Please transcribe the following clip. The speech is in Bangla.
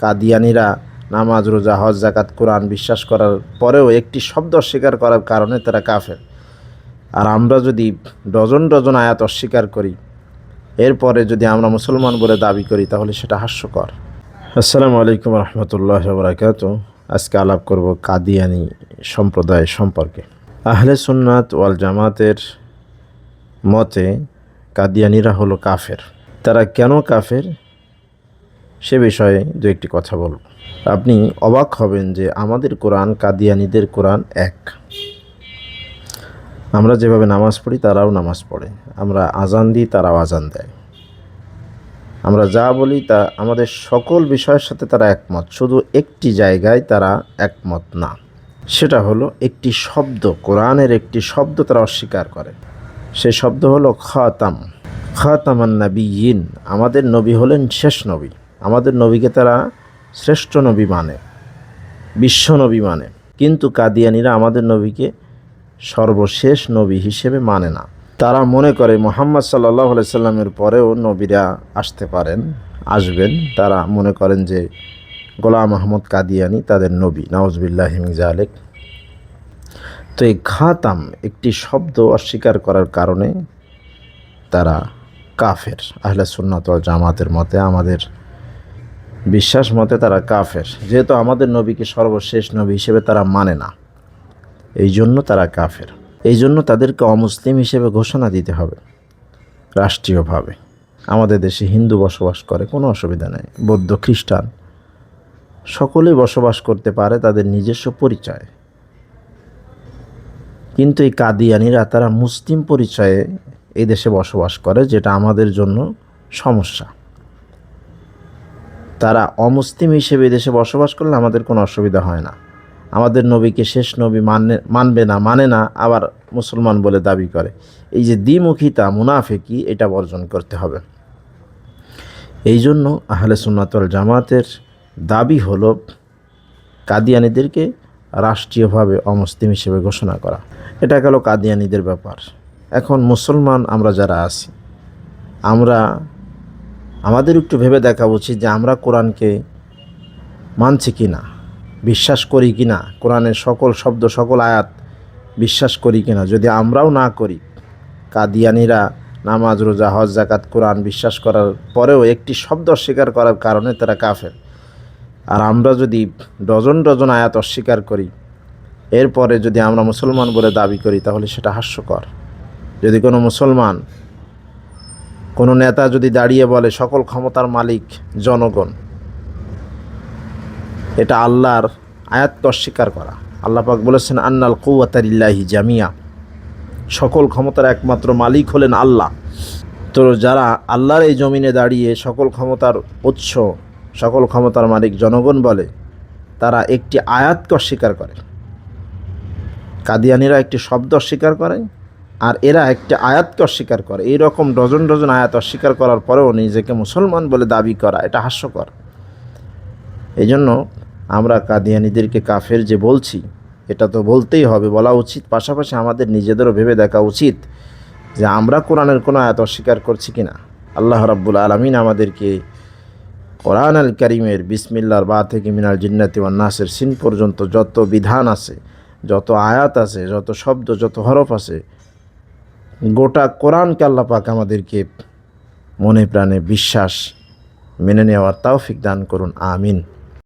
কাদিয়ানিরা নামাজ, রোজা, হজ জাকাত কোরআন বিশ্বাস করার পরেও একটি শব্দ অস্বীকার করার কারণে তারা কাফের। আর আমরা যদি ডজন ডজন আয়াত অস্বীকার করি, এরপরে যদি আমরা মুসলমান বলে দাবি করি, তাহলে সেটা হাস্যকর। আসসালামু আলাইকুম রহমতুল্লাহ বরাকাত আজকে আলাপ করব কাদিয়ানি সম্প্রদায় সম্পর্কে। আহলে সুন্নাত ওয়াল জামাতের মতে, কাদিয়ানিরা হলো কাফের। তারা কেন কাফের? সে বিষয়ে দু একটি কথা বলব। আপনি অবাক হবেন যে আমাদের কোরআন কাদিয়ানিদের কোরআন এক। আমরা যেভাবে নামাজ পড়ি, তারাও নামাজ পড়ে। আমরা আজান দিই, তারাও আজান দেয়। আমরা যা বলি, তা আমাদের সকল বিষয়ের সাথে তারা একমত। শুধু একটি জায়গায় তারা একমত না। সেটা হলো একটি শব্দ। কোরআনের একটি শব্দ তারা অস্বীকার করে। সেই শব্দ হলো খাতাম। খাতামান নবীন আমাদের নবী হলেন শেষ নবী। আমাদের নবীকে তারা শ্রেষ্ঠ নবী মানে বিশ্ব নবী মানে। কিন্তু কাদিয়ানিরা আমাদের নবীকে সর্বশেষ নবী হিসেবে মানে না। তারা মনে করে মোহাম্মদ সাল্লাহ সাল্লামের পরেও নবীরা আসতে পারেন, আসবেন। তারা মনে করেন যে গোলাম আহমদ কাদিয়ানি তাদের নবী নওয়াজবিল্লাহ জালেক তো এই খাতাম একটি শব্দ অস্বীকার করার কারণে তারা কাফের। আহলে সুন্নাত জামাতের মতে আমাদের বিশ্বাস মতে তারা কাফের। যেহেতু আমাদের নবীকে সর্বশেষ নবী হিসেবে তারা মানে না। এই জন্য তারা কাফের। এই জন্য তাদেরকে অমুসলিম হিসেবে ঘোষণা দিতে হবে। রাষ্ট্রীয়ভাবে। আমাদের দেশে হিন্দু বসবাস করে, কোনো অসুবিধা নেই। বৌদ্ধ, খ্রিস্টান, সকলেই বসবাস করতে পারে তাদের নিজস্ব পরিচয়। কিন্তু এই কাদিয়ানিরা, তারা মুসলিম পরিচয়ে এই দেশে বসবাস করে, যেটা আমাদের জন্য সমস্যা। তারা অমুসলিম হিসেবে দেশে বসবাস করলে আমাদের কোনো অসুবিধা হয় না। আমাদের নবীকে শেষ নবী মানে মানবে না মানে না, আবার মুসলমান বলে দাবি করে। এই যে দ্বিমুখিতা, মুনাফেকি, এটা বর্জন করতে হবে। এই জন্য আহলে সুন্নাতল জামাতের দাবি হল কাদিয়ানিদেরকে রাষ্ট্রীয়ভাবে অমুসলিম হিসেবে ঘোষণা করা। এটা গেল কাদিয়ানিদের ব্যাপার। এখন মুসলমান আমরা যারা আছি, আমরা আমাদের একটু ভেবে দেখা উচিত যে আমরা কোরআনকে মানছি কি না, বিশ্বাস করি কি না, কোরআনের সকল শব্দ, সকল আয়াত বিশ্বাস করি কি না। যদি আমরাও না করি, কাদিয়ানিরা নামাজ, রোজা, হজ জাকাত কোরআন বিশ্বাস করার পরেও একটি শব্দ অস্বীকার করার কারণে তারা কাফের। আর আমরা যদি ডজন ডজন আয়াত অস্বীকার করি, এরপরে যদি আমরা মুসলমান বলে দাবি করি, তাহলে সেটা হাস্যকর। যদি কোনো মুসলমান কোনো নেতা যদি দাঁড়িয়ে বলে, সকল ক্ষমতার মালিক জনগণ। এটা আল্লাহর আয়াতকে অস্বীকার করা। আল্লাপাক বলেছেন, আন্নাল কৌয়াতারিল্লাহি জামিয়া। সকল ক্ষমতার একমাত্র মালিক হলেন আল্লাহ। তো যারা আল্লাহর এই জমিনে দাঁড়িয়ে সকল ক্ষমতার উৎস, সকল ক্ষমতার মালিক জনগণ বলে, তারা একটি আয়াতকে অস্বীকার করে। কাদিয়ানিরা একটি শব্দ অস্বীকার করে আর এরা একটি আয়াতকে অস্বীকার করে। এই রকম ডজন ডজন আয়াত অস্বীকার করার পরেও নিজেকে মুসলমান বলে দাবি করা, এটা হাস্যকর। এই জন্য আমরা কাদিয়ানিদেরকে কাফের যে বলছি, এটা তো বলতেই হবে, বলা উচিত। পাশাপাশি আমাদের নিজেদেরও ভেবে দেখা উচিত যে আমরা কোরআনের কোনো আয়াত অস্বীকার করছি কি না আল্লাহ রাব্বুল আলমিন আমাদেরকে কোরআন আল করিমের বিসমিল্লার বা থেকে মিনাল জিন্নাতি নাসের সিন পর্যন্ত যত বিধান আছে, যত আয়াত আছে, যত শব্দ, যত হরফ আছে গোটা কোরআনকে আল্লাপাক আমাদেরকে মনে প্রাণে বিশ্বাস মেনে নেওয়ার তৌফিক দান করুন আমিন।